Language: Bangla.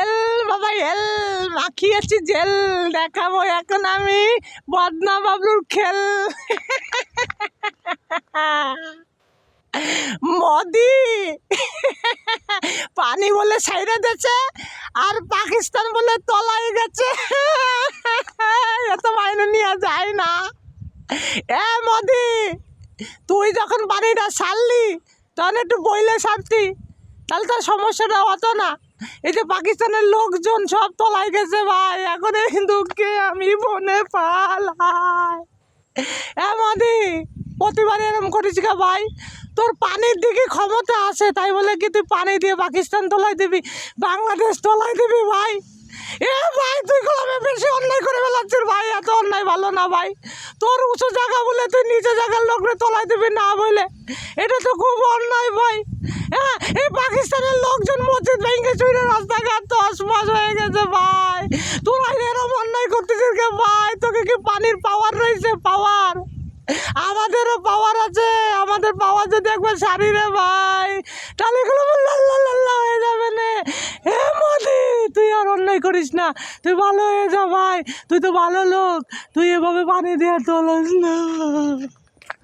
এল বাবা, এল মাখিয়েছি জেল, দেখাবো এখন আমি। বদনা বাবলুর খেল। মোদি। পানি বলে সাইডে দিয়েছে, আর পাকিস্তান বলে তলায় গেছে। এত মাইনে নিয়ে যায় না। এ মোদি, তুই যখন বাড়িটা সারলি তখন একটু বইলে সারতি তাহলে তোর সমস্যাটা হতো না। এই যে পাকিস্তানের লোকজন সব তলায় গেছে ভাই, এখন এই দুঃখে আমি বনে পালাই। এমনি প্রতিবার এরম করিস কে ভাই। তোর পানির দিকে ক্ষমতা আছে, তাই বলে কি তুই পানি দিয়ে পাকিস্তান তোলাই দিবি, বাংলাদেশ তোলাই দিবি ভাই? এ ভাই, তুই কলমে বেশি অন্যায় করে বেলাচ্ছিস ভাই, এত অন্যায় ভালো না ভাই। তোর উঁচু জায়গা বলে তুই নিচে জায়গার লোকরে তোলাই দিবি না বলে, এটা তো খুব অন্যায় ভাই। মসজিদ ভেঙে চুইরে রাস্তাঘাট তো অসমাস হয়ে গেছে ভাই। তোরা এরম অন্যায় করতেছিস কে ভাই? তোকে কি পানির পাওয়ার রয়েছে? পাওয়ার আমাদেরও পাওয়ার আছে। আমাদের পাওয়ার যদি একবার সারি রে ভাই, তাহলে এগুলো লাল্লা লাল্লা হয়ে যাবে না। হে মোদি, তুই আর অন্যায় করিস না। তুই ভালো হয়ে যা ভাই। তুই তো ভালো লোক। তুই এভাবে পানি দিয়ে তোলিস না।